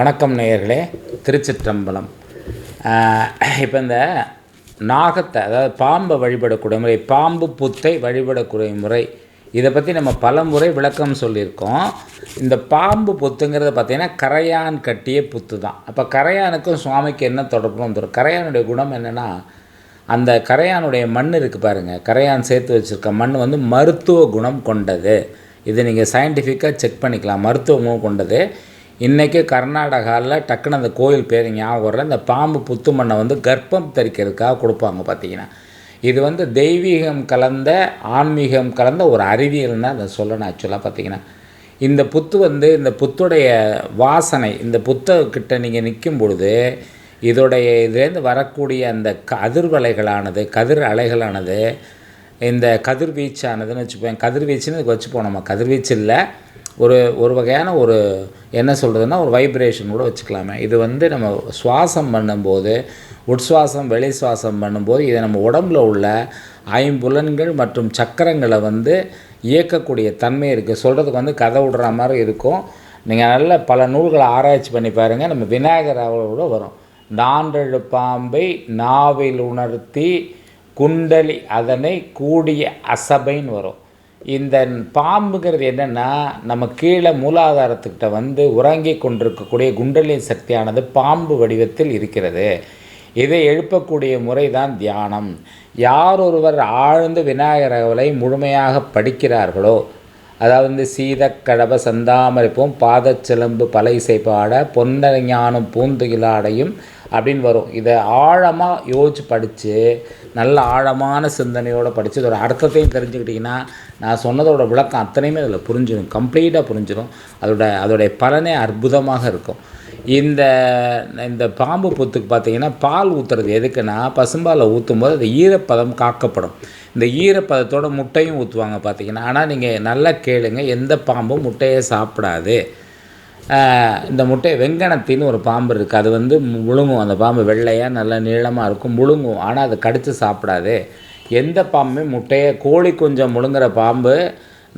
வணக்கம் நேயர்களே திருச்சிற்றம்பலம். இப்போ இந்த நாகத்தை அதாவது பாம்பை வழிபடக்கூடிய முறை பாம்பு புத்தை வழிபடக்கூடிய முறை இதை பற்றி நம்ம பல முறை விளக்கம் சொல்லியிருக்கோம். இந்த பாம்பு புத்துங்கிறத பார்த்திங்கன்னா கரையான் கட்டிய புத்து தான். அப்போ கரையானுக்கும் சுவாமிக்கு என்ன தொடர்புன்னு வந்துடும் கரையானுடைய குணம் என்னென்னா அந்த கரையானுடைய மண் இருக்குது பாருங்கள் கரையான் சேர்த்து வச்சுருக்க மண் வந்து மருத்துவ குணம் கொண்டது. இதை நீங்கள் சயின்டிஃபிக்காக செக் பண்ணிக்கலாம். மருத்துவமும் கொண்டது. இன்றைக்கி கர்நாடகாவில் டக்குன்னு அந்த கோயில் பேர் ஞாபகம் வரல. இந்த பாம்பு புத்து மண்ணை வந்து கர்ப்பம் தரிக்கிறதுக்காக கொடுப்பாங்க பார்த்தீங்கன்னா. இது வந்து தெய்வீகம் கலந்த ஆன்மீகம் கலந்த ஒரு அறிவியல் தான் அதை சொல்லணும் ஆக்சுவலாக பார்த்தீங்கன்னா. இந்த புத்து வந்து இந்த புத்துடைய வாசனை இந்த புத்தகிட்ட நீங்கள் நிற்கும் பொழுது இதோடைய இதுலேருந்து வரக்கூடிய அந்த அதிர்வலைகளானது கதிர் அலைகளானது இந்த கதிர்வீச்சானதுன்னு வச்சுப்போம் கதிர்வீச்சுன்னு வச்சுப்போம் நம்ம கதிர்வீச்சு இல்லை. ஒரு ஒரு வகையான ஒரு என்ன சொல்கிறதுனா ஒரு வைப்ரேஷன் கூட வச்சுக்கலாமே. இது வந்து நம்ம சுவாசம் பண்ணும்போது உட்சுவாசம் வெளி சுவாசம் பண்ணும்போது இதை நம்ம உடம்புல உள்ள ஐம்புலன்கள் மற்றும் சக்கரங்களை வந்து இயக்கக்கூடிய தன்மை இருக்குது சொல்கிறதுக்கு வந்து கதை விடுற மாதிரி இருக்கும். நீங்கள் நல்ல பல நூல்களை ஆராய்ச்சி பண்ணி பாருங்கள் நம்ம விநாயகர் கூட வரும். நான்றெழு பாம்பை நாவில் உணர்த்தி குண்டலி அதனை கூடிய அசபைன்னு வரும். இந்த பாம்புங்கிறது என்னென்னா நம்ம கீழே மூலாதாரத்துக்கிட்ட வந்து உறங்கி கொண்டிருக்கக்கூடிய குண்டலின் சக்தியானது பாம்பு வடிவத்தில் இருக்கிறது. இதை எழுப்பக்கூடிய முறை தான் தியானம். யார் ஒருவர் ஆழ்ந்து விநாயகரவலை முழுமையாக படிக்கிறார்களோ அதாவது வந்து சீதக்கடவை சந்தாமரிப்பும் பாதச்சிலம்பு பல இசைப்பாட பொன்னஞானம் பூந்துகிலாடையும் அப்படின்னு வரும். இதை ஆழமாக யோசித்து படித்து நல்ல ஆழமான சிந்தனையோடு படித்து இதோட அர்த்தத்தையும் தெரிஞ்சுக்கிட்டிங்கன்னா நான் சொன்னதோட விளக்கம் அத்தனையுமே அதில் புரிஞ்சிடும் கம்ப்ளீட்டாக புரிஞ்சிடும் அதோட அதோடைய பலனே அற்புதமாக இருக்கும். இந்த இந்த பாம்பு புத்துக்கு பார்த்தீங்கன்னா பால் ஊற்றுறது எதுக்குன்னா பசும்பாலை ஊற்றும் போது அந்த ஈரப்பதம் காக்கப்படும். இந்த ஈரப்பதத்தோட முட்டையும் ஊற்றுவாங்க பார்த்தீங்கன்னா. ஆனால் நீங்கள் நல்லா கேளுங்க எந்த பாம்பும் முட்டையை சாப்பிடாது. இந்த முட்டை வெங்கணத்தின்னு ஒரு பாம்பு இருக்குது அது வந்து முழுங்கும். அந்த பாம்பு வெள்ளையாக நல்லா நீளமாக இருக்கும் முழுங்கும். ஆனால் அதை கடித்து சாப்பிடாது. எந்த பாம்புமே முட்டையை கோழி கொஞ்சம் முழுங்குற பாம்பு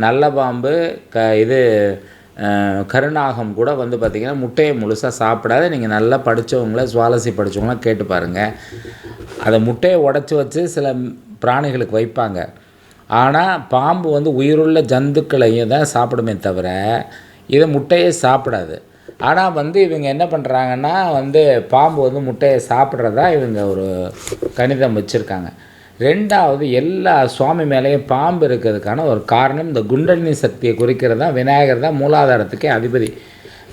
நல்ல பாம்பு க இது கருநாகம் கூட வந்து பார்த்திங்கன்னா முட்டையை முழுசாக சாப்பிடாத நீங்கள் நல்லா படித்தவங்கள சுவாலசி படித்தவங்களாம் கேட்டு பாருங்கள் அதை முட்டையை உடச்சி வச்சு சில பிராணிகளுக்கு வைப்பாங்க. ஆனால் பாம்பு வந்து உயிருள்ள ஜந்துக்களையும் தான் சாப்பிடுமே தவிர இதை முட்டையே சாப்பிடாது. ஆனால் வந்து இவங்க என்ன பண்ணுறாங்கன்னா வந்து பாம்பு வந்து முட்டையை சாப்பிட்றதா இவங்க ஒரு கணிதம் வச்சுருக்காங்க. ரெண்டாவது எல்லா சுவாமி மேலேயும் பாம்பு இருக்கிறதுக்கான ஒரு காரணம் இந்த குண்டலினி சக்தியை குறிக்கிறது தான் விநாயகர் தான் மூலாதாரத்துக்கே அதிபதி.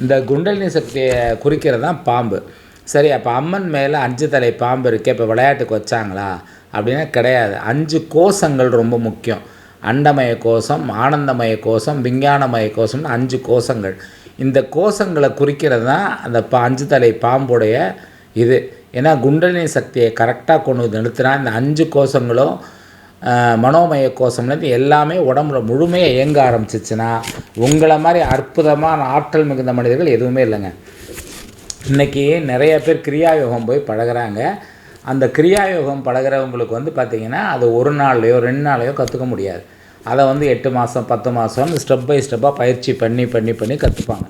இந்த குண்டலினி சக்தியை குறிக்கிறது தான் பாம்பு. சரி அப்போ அம்மன் மேலே அஞ்சு தலை பாம்பு இருக்கே இப்போ விளையாட்டுக்கு வச்சாங்களா? அப்படின்னா கிடையாது. அஞ்சு கோஷங்கள் ரொம்ப முக்கியம். அண்டமய கோஷம் ஆனந்தமய கோஷம் விஞ்ஞானமய கோஷம்னு அஞ்சு கோஷங்கள். இந்த கோஷங்களை குறிக்கிறது தான் அந்த பா அஞ்சு தலை பாம்புடைய இது. ஏன்னா குண்டலினி சக்தியை கரெக்டாக கொண்டு வந்து நிறுத்தினா இந்த அஞ்சு கோஷங்களும் மனோமய கோஷம்லேருந்து எல்லாமே உடம்புல முழுமையாக இயங்க ஆரம்பிச்சிச்சுன்னா உங்களை மாதிரி அற்புதமான ஆற்றல் மிகுந்த மனிதர்கள் எதுவுமே இல்லைங்க. இன்றைக்கி நிறைய பேர் கிரியாயோகம் போய் பழகிறாங்க. அந்த கிரியாயோகம் பழகிறவங்களுக்கு வந்து பார்த்திங்கன்னா அது ஒரு நாள்லையோ ரெண்டு நாளையோ கற்றுக்க முடியாது. அதை வந்து எட்டு மாதம் பத்து மாதம் ஸ்டெப் பை ஸ்டெப்பாக பயிற்சி பண்ணி பண்ணி பண்ணி கற்றுப்பாங்க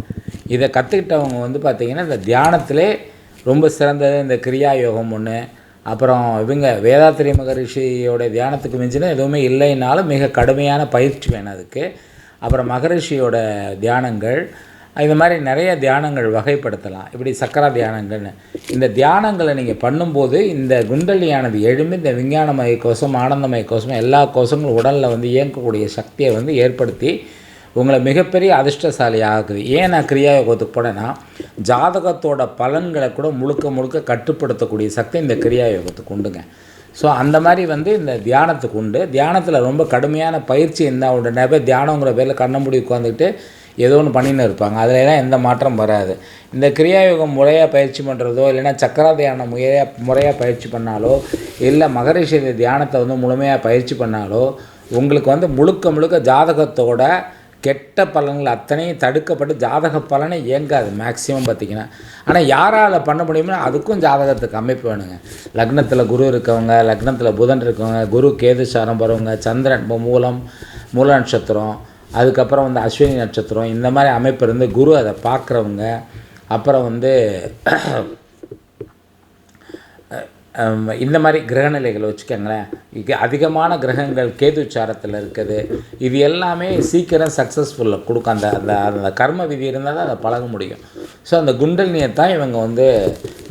இதை கற்றுக்கிட்டவங்க வந்து பார்த்திங்கன்னா இந்த தியானத்திலே ரொம்ப சிறந்தது இந்த கிரியாயோகம் ஒன்று அப்புறம் இவங்க வேதாத்திரி மகரிஷியோட தியானத்துக்கு மிஞ்சினா எதுவுமே இல்லைனாலும் மிக கடுமையான பயிற்சி வேணும் அதுக்கு. அப்புறம் மகரிஷியோட தியானங்கள். இது மாதிரி நிறைய தியானங்கள் வகைப்படுத்தலாம். இப்படி சக்கரா தியானங்கள்னு. இந்த தியானங்களை நீங்கள் பண்ணும்போது இந்த குண்டலியானது எழும்பி இந்த விஞ்ஞானமய கோஷம் ஆனந்தமய கோஷம் எல்லா கோஷங்களும் உடலில் வந்து இயங்கக்கூடிய சக்தியை வந்து ஏற்படுத்தி உங்களை மிகப்பெரிய அதிர்ஷ்டசாலி ஆகுது ஏன் நான் கிரியாயோகத்துக்கு போனேன்னா ஜாதகத்தோட பலன்களை கூட முழுக்க முழுக்க கட்டுப்படுத்தக்கூடிய சக்தி இந்த கிரியாயோகத்துக்கு உண்டுங்க. ஸோ அந்த மாதிரி வந்து இந்த தியானத்துக்கு உண்டு. தியானத்தில் ரொம்ப கடுமையான பயிற்சி இருந்தால் உண்டு. நிறைய பேர் தியானங்கிற பேரில் கண்ண முடி உட்காந்துக்கிட்டு ஏதோ ஒன்று பண்ணின்னு இருப்பாங்க. அதிலலாம் எந்த மாற்றம் வராது. இந்த கிரியாயோகம் முறையாக பயிற்சி பண்ணுறதோ இல்லைன்னா சக்கரா தியானம் முறையாக முறையாக பயிற்சி பண்ணாலோ இல்லை மகரிஷி தியானத்தை வந்து முழுமையாக பயிற்சி பண்ணாலோ உங்களுக்கு வந்து முழுக்க முழுக்க ஜாதகத்தோட கெட்ட பலன்கள் அத்தனையும் தடுக்கப்பட்டு ஜாதக பலனை இயங்காது மேக்சிமம் பார்த்திங்கன்னா. ஆனால் யாரால் பண்ண முடியுமோ அதுக்கும் ஜாதகத்துக்கு அமைப்பு வேணுங்க. லக்னத்தில் குரு இருக்கவங்க லக்னத்தில் புதன் இருக்கவங்க குரு கேது சாரம் வரவங்க சந்திரன் மூலம் மூல நட்சத்திரம் அதுக்கப்புறம் வந்து அஸ்வினி நட்சத்திரம் இந்த மாதிரி அமைப்பு இருந்து குரு அதை பார்க்குறவங்க அப்புறம் வந்து இந்த மாதிரி கிரகநிலைகளை வச்சுக்கோங்களேன். இங்க அதிகமான கிரகங்கள் கேதுச்சாரத்தில் இருக்குது. இது எல்லாமே சீக்கிரம் சக்ஸஸ்ஃபுல்லாக கொடுக்கும். அந்த அந்த அந்த கர்ம விதி இருந்தால் தான் அதை பழக முடியும். ஸோ அந்த குண்டலினியை தான் இவங்க வந்து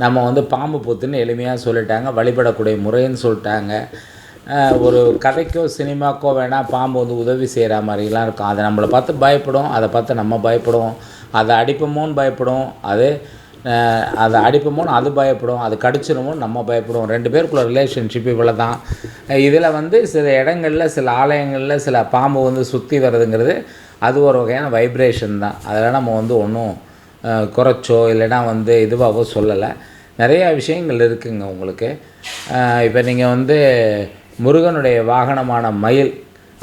நம்ம வந்து பாம்பு பூத்துன்னு எளிமையாக சொல்லிட்டாங்க. வழிபடக்கூடிய முறைன்னு சொல்லிட்டாங்க. ஒரு கதைக்கோ சினிமாக்கோ வேணால் பாம்பு வந்து உதவி செய்கிற மாதிரிலாம் இருக்கும். அதை நம்மளை பார்த்து பயப்படும். அதை பார்த்து நம்ம பயப்படும். அதை அடிப்போமோன்னு பயப்படும். அது அதை அடிப்போமோன்னு அது பயப்படும் அது கடிச்சிருமோன்னு நம்ம பயப்படுவோம் ரெண்டு பேருக்குள்ள ரிலேஷன்ஷிப் இவ்வளோ தான் இதில் வந்து சில இடங்களில் சில ஆலயங்களில் சில பாம்பு வந்து சுற்றி வர்றதுங்கிறது அது ஒரு வகையான வைப்ரேஷன் தான். அதில் நம்ம வந்து ஒன்றும் குறைச்சோ இல்லைன்னா வந்து இதுவாகவோ சொல்லலை. நிறையா விஷயங்கள் இருக்குங்க உங்களுக்கு. இப்போ நீங்கள் வந்து முருகனுடைய வாகனமான மயில்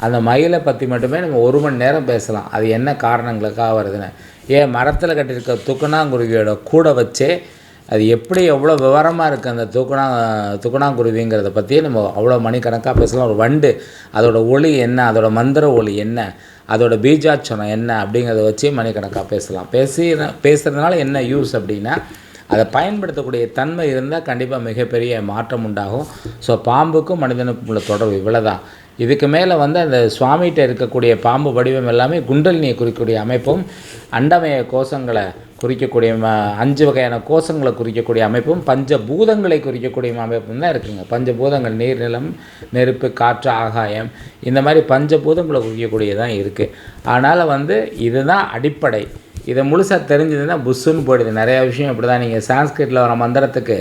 அந்த மயிலை பற்றி மட்டுமே நம்ம ஒரு மணி நேரம் பேசலாம். அது என்ன காரணங்களுக்காக வருதுன்னு. ஏன் மரத்தில் கட்டியிருக்க துக்குணாங்குருவியோட கூட வச்சே அது எப்படி எவ்வளோ விவரமாக இருக்குது அந்த தூக்கணா துக்குணாங்குருவிங்கிறத பற்றி நம்ம அவ்வளோ மணிக்கணக்காக பேசலாம். ஒரு வண்டு அதோட ஒளி என்ன அதோட மந்திர ஒளி என்ன அதோட பீஜாட்சணம் என்ன அப்படிங்கிறத வச்சு மணிக்கணக்காக பேசலாம். பேசி பேசுகிறதுனால என்ன யூஸ் அப்படின்னா அதை பயன்படுத்தக்கூடிய தன்மை இருந்தால் கண்டிப்பாக மிகப்பெரிய மாற்றம் உண்டாகும். ஸோ பாம்புக்கும் மனிதனுக்கும் உள்ள தொடர்பு இவ்வளோதான் இதுக்கு மேலே வந்து அந்த சுவாமிகிட்ட இருக்கக்கூடிய பாம்பு வடிவம் எல்லாமே குண்டலினியை குறிக்கக்கூடிய அமைப்பும் அண்டமய கோஷங்களை குறிக்கக்கூடிய ம- அஞ்சு வகையான கோஷங்களை குறிக்கக்கூடிய அமைப்பும் பஞ்ச பூதங்களை குறிக்கக்கூடிய அமைப்பும் தான் இருக்குங்க. பஞ்சபூதங்கள் நீர் நிலம் நெருப்பு காற்று ஆகாயம் இந்த மாதிரி பஞ்சபூதங்களை குறிக்கக்கூடியதான் இருக்குது அதனால் வந்து இதுதான் அடிப்படை. இதை முழுசாக தெரிஞ்சதுன்னா புஷ்ஷுன்னு போயிடுது. நிறையா விஷயம் இப்படி தான் நீங்கள் சான்ஸ்கிரிட்டில் வர மந்திரத்துக்கு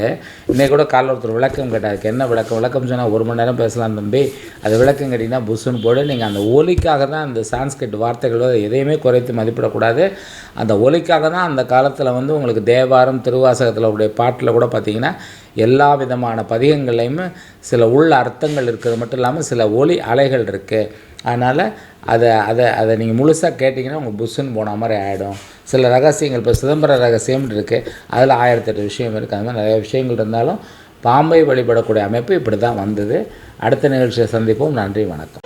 இன்னைக்கு கூட காலைல ஒருத்தர் விளக்கம் கேட்டாருக்கு என்ன விளக்கம்? விளக்கம் சொன்னால் ஒரு மணி நேரம் பேசலாம் தம்பி. அது விளக்கம் கேட்டிங்கன்னா புஷ்ஷுன்னு போய்டு. நீங்கள் அந்த ஒலிக்காக தான் அந்த சான்ஸ்கிரிட் வார்த்தைகள் எதையுமே குறைத்து மதிப்பிடக்கூடாது. அந்த ஒலிக்காக தான் அந்த காலத்தில் வந்து உங்களுக்கு தேவாரம் திருவாசகத்தில் உடைய பாட்டில் கூட பார்த்தீங்கன்னா எல்லா விதமான பதிகங்கள்லையுமே சில உள்ள அர்த்தங்கள் இருக்கிறது. மட்டும் இல்லாமல் சில ஒலி அலைகள் இருக்குது அதனால் அதை அதை அதை நீங்கள் முழுசாக கேட்டிங்கன்னா உங்கள் புஷ்ஷுன்னு போன மாதிரி ஆகிடும் சில ரகசியங்கள் இப்போ சிதம்பர ரகசியம்னு இருக்குது அதில் ஆயிரத்தெட்டு விஷயம் இருக்குது அந்த மாதிரி நிறைய விஷயங்கள் இருந்தாலும் பாம்பை வழிபடக்கூடிய அமைப்பு இப்படி தான் வந்தது. அடுத்த நிகழ்ச்சியை சந்திப்போம். நன்றி வணக்கம்.